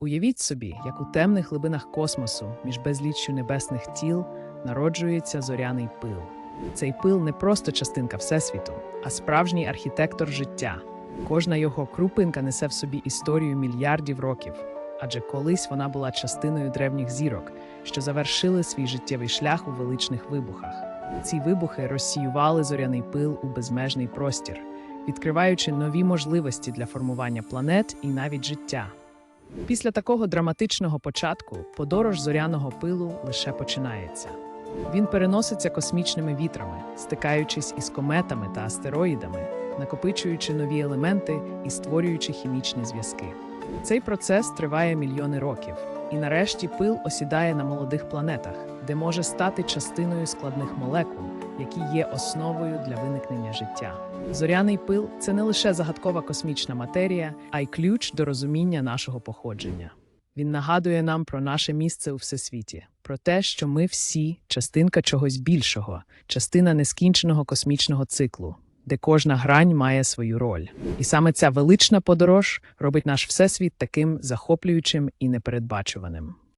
Уявіть собі, як у темних глибинах космосу між безліччю небесних тіл народжується зоряний пил. Цей пил не просто частинка Всесвіту, а справжній архітектор життя. Кожна його крупинка несе в собі історію мільярдів років, адже колись вона була частиною древніх зірок, що завершили свій життєвий шлях у величних вибухах. Ці вибухи розсіювали зоряний пил у безмежний простір, відкриваючи нові можливості для формування планет і навіть життя. Після такого драматичного початку подорож зоряного пилу лише починається. Він переноситься космічними вітрами, стикаючись із кометами та астероїдами, накопичуючи нові елементи і створюючи хімічні зв'язки. Цей процес триває мільйони років, і нарешті пил осідає на молодих планетах, де може стати частиною складних молекул, які є основою для виникнення життя. Зоряний пил це не лише загадкова космічна матерія, а й ключ до розуміння нашого походження. Він нагадує нам про наше місце у всесвіті, про те, що ми всі частинка чогось більшого, частина нескінченого космічного циклу, де кожна грань має свою роль. І саме ця велична подорож робить наш всесвіт таким захоплюючим і непередбачуваним.